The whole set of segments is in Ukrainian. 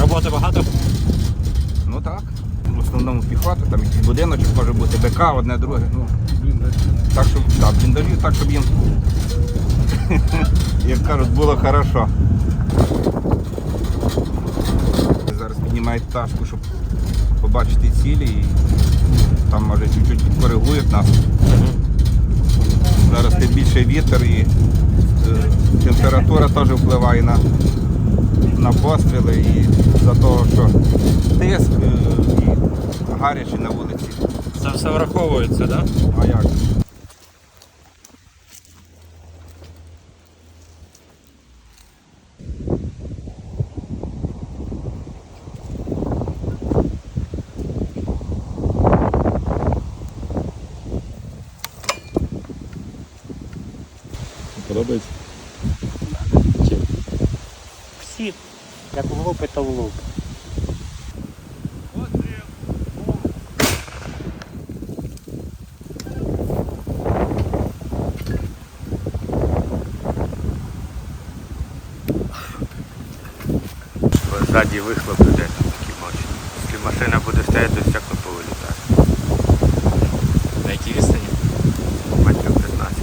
Роботи багато? Ну так. В основному піхота, там якийсь будиночок може бути, БК, одне друге. Ну, так, щоб, так, бліндажі, так, щоб їм, як кажуть, було хорошо. Зараз піднімають пташку, щоб побачити цілі і там може чуть-чуть коригують нас. Зараз тим більше вітер і температура теж впливає на, на постріли і за того, що тиск е, і гаряче на вулиці. Це все враховується, так? Да? А як? Подобається? Всі. Як в лоб, то в лоб. Ззаді вихлоп там такі мощні. Якщо машина буде стояти, то стекло повилітає. На якій відстані? Метрів 15.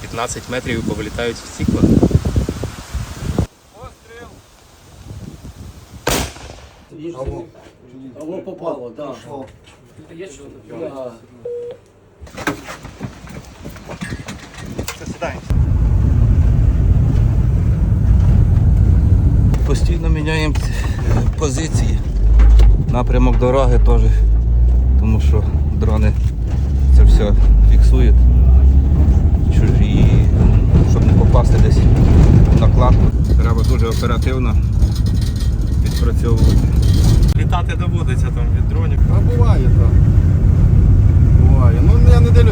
15 метрів і повилітають в стікла. Алло попало, так. Да. Постійно міняємо е, позиції. Напрямок дороги теж, тому що дрони це все фіксують. Чужі, щоб не попасти десь в накладку. Треба дуже оперативно відпрацьовувати. Літати доводиться там від дронів. А буває, так. Буває. Ну я не дивлюся